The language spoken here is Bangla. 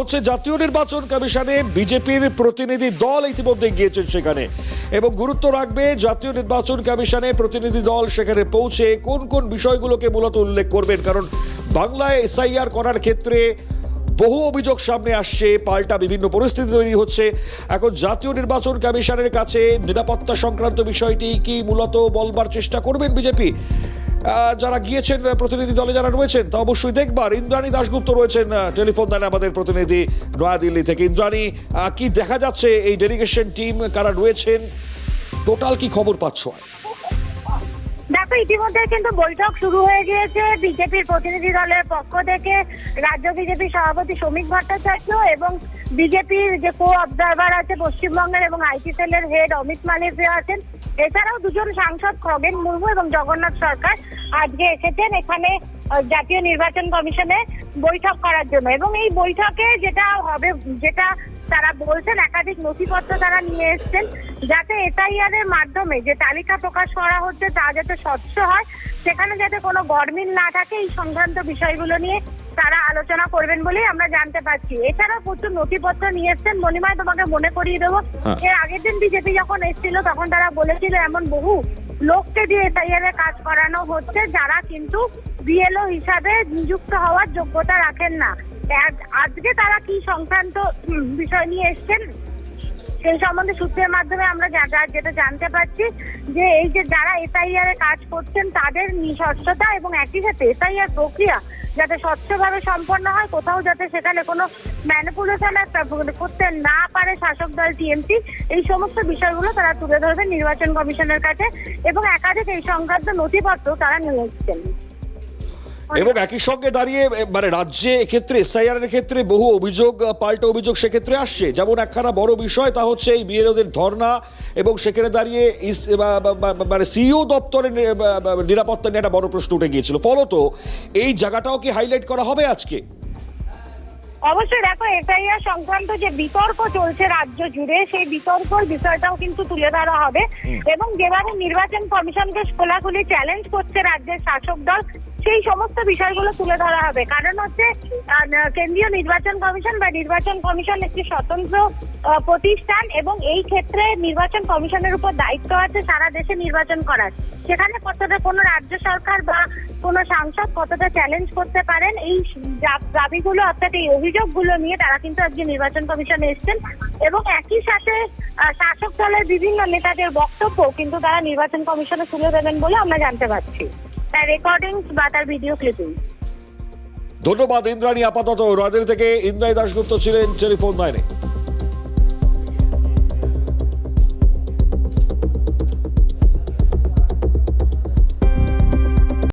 হচ্ছে জাতীয় নির্বাচন কমিশনে বিজেপির প্রতিনিধি দল ইতিমধ্যে গিয়েছেন সেখানে। এবং গুরুত্ব রাখবে জাতীয় নির্বাচন কমিশনের প্রতিনিধি দল সেখানে পৌঁছে কোন কোন বিষয়গুলোকে মূলত উল্লেখ করবেন। কারণ বাংলায় এসআইআর করার ক্ষেত্রে বহু অভিযোগ সামনে আসছে, পাল্টা বিভিন্ন পরিস্থিতি তৈরি হচ্ছে। এখন জাতীয় নির্বাচন কমিশনের কাছে নিরাপত্তা সংক্রান্ত বিষয়টি কি মূলত বলবার চেষ্টা করবেন বিজেপি? যারা গিয়েছেন প্রতিনিধি দলে যারা রয়েছেন, তা অবশ্যই দেখবার। ইন্দ্রাণী দাশগুপ্ত রয়েছেন টেলিফোন দানে আমাদের প্রতিনিধি নয়াদিল্লি থেকে। ইন্দ্রাণী কি দেখা যাচ্ছে এই ডেলিগেশন টিম কারা রয়েছেন? টোটাল কি খবর পাচ্ছ? দেখো ইতিমধ্যে কিন্তু বৈঠক শুরু হয়ে গিয়েছে। বিজেপির প্রতিনিধি দলের পক্ষ থেকে রাজ্য বিজেপি সভাপতি শ্রমিক ভট্টাচার্য এবং বিজেপির যে কো অবজারভার আছে পশ্চিমবঙ্গের এবং আইটি সেলের হেড অমিত মালিভিয়া আছেন, এছাড়াও দুজন সাংসদ খগেন মুর্মু এবং জগন্নাথ সরকার আজকে এসেছেন এখানে জাতীয় নির্বাচন কমিশনে। বৈঠক করার জন্য। এবং এই বৈঠকে যেটা হবে যেটা তারা বলছেন একাধিক নথিপত্র তারা নিয়ে এসছেন যাতে এসআইআর এর মাধ্যমে যে তালিকা প্রকাশ করা হচ্ছে তা যাতে স্বচ্ছ হয়। সেখানে যাতে কোনো গরমিল না থাকে এই সংক্রান্ত বিষয়গুলো নিয়ে তারা আলোচনা করবেন বলেই আমরা জানতে পারছি। এছাড়াও প্রচুর নথিপত্র নিয়ে এসছেন। মণিমায় তোমাকে মনে করিয়ে দেবো হ্যাঁ। এর আগের দিন বিজেপি যখন এসেছিল তখন তারা বলেছিল এমন বহু লোককে দিয়ে এসআইআর এর কাজ করানো হচ্ছে যারা কিন্তু বিএলও হিসাবে নিযুক্ত হওয়ার যোগ্যতা রাখেন না। আজকে তারা কি সংক্রান্ত বিষয় নিয়ে এসছেন, সেই সম্বন্ধে সূত্রের মাধ্যমে আমরা যেটা জানতে পারছি যে এই যে যারা এসআইআর এ কাজ করছেন, তাদের স্বচ্ছতা এবং একই সাথে এসআইআর প্রক্রিয়া যাতে স্বচ্ছভাবে সম্পন্ন হয়, কোথাও যাতে সেখানে কোনো ম্যানিপুলেশন করতে না পারে শাসক দল টিএমসি, এই সমস্ত বিষয়গুলো তারা তুলে ধরবেন নির্বাচন কমিশনের কাছে এবং একাধিক এই সংক্রান্ত নথিপত্র তারা নিয়ে এসছেন। এবং একই সঙ্গে দাঁড়িয়ে মানে রাজ্যে এক্ষেত্রে এসআইআর এর ক্ষেত্রে বহু অভিযোগ পাল্টা অভিযোগ সেক্ষেত্রে আসছে। যেমন একখানা বড় বিষয়, তা হচ্ছে এই বিএলওদের ধর্না এবং সেখানে দাঁড়িয়ে মানে সিইও দপ্তরের বা- বা- নিরাপত্তা নিয়ে একটা বড় প্রশ্ন উঠে গিয়েছিল। ফলত এই জায়গাটাও কি হাইলাইট করা হবে আজকে? অবশ্যই দেখো এফআইআর সংক্রান্ত যে বিতর্ক চলছে রাজ্য জুড়ে সেই বিতর্কর বিষয়টাও কিন্তু তুলে ধরা হবে। এবং যেভাবে নির্বাচন কমিশনকে খোলাখুলি চ্যালেঞ্জ করছে রাজ্যের শাসক দল সেই সমস্ত বিষয়গুলো তুলে ধরা হবে। কারণ হচ্ছে কেন্দ্রীয় নির্বাচন কমিশন বা নির্বাচন কমিশন একটি স্বতন্ত্র প্রতিষ্ঠান এবং এই ক্ষেত্রে নির্বাচন কমিশনের উপর দায়িত্ব আছে সারা দেশে নির্বাচন করার। সেখানে কতটা কোনো রাজ্য সরকার বা কোনো সাংসদ কতটা চ্যালেঞ্জ করতে পারেন, এই দাবিগুলো অর্থাৎ এই অভিযোগগুলো নিয়ে তারা কিন্তু আজকে নির্বাচন কমিশনে এসেছেন এবং একই সাথে শাসক দলের বিভিন্ন নেতাদের বক্তব্য কিন্তু তারা নির্বাচন কমিশনে তুলে দেবেন বলে আমরা জানতে পারছি। তার রেকর্ডিংস বা তার ভিডিও ক্লিপিং ধন্যবাদ, ইন্দ্রাণী আপাতত। রাজধানী থেকে ইন্দ্রাণী দাশগুপ্ত ছিলেন টেলিফোন লাইনে।